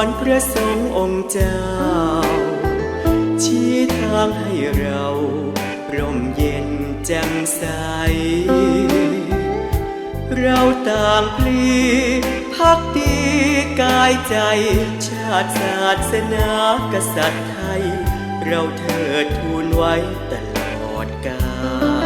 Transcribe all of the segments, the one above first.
อนพระสงฆ์องค์เจ้า ชี้ทางให้เราร่มเย็นแจ่มใส เราต่างพลีพักดีกายใจ ชาติศาสนากษัตริย์ไทย เราเธอทูลไว้ตลอดกาล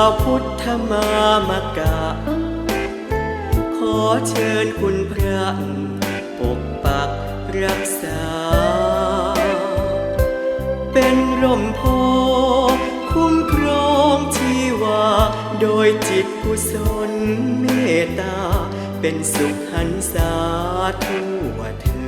าวพุทธมามกะ ขอเชิญคุณพระปกปักรักษา เป็นร่มโพคุ้มครองที่ว่าโดยจิตกุศลเมตตา เป็นสุขหันสาทั่วถึง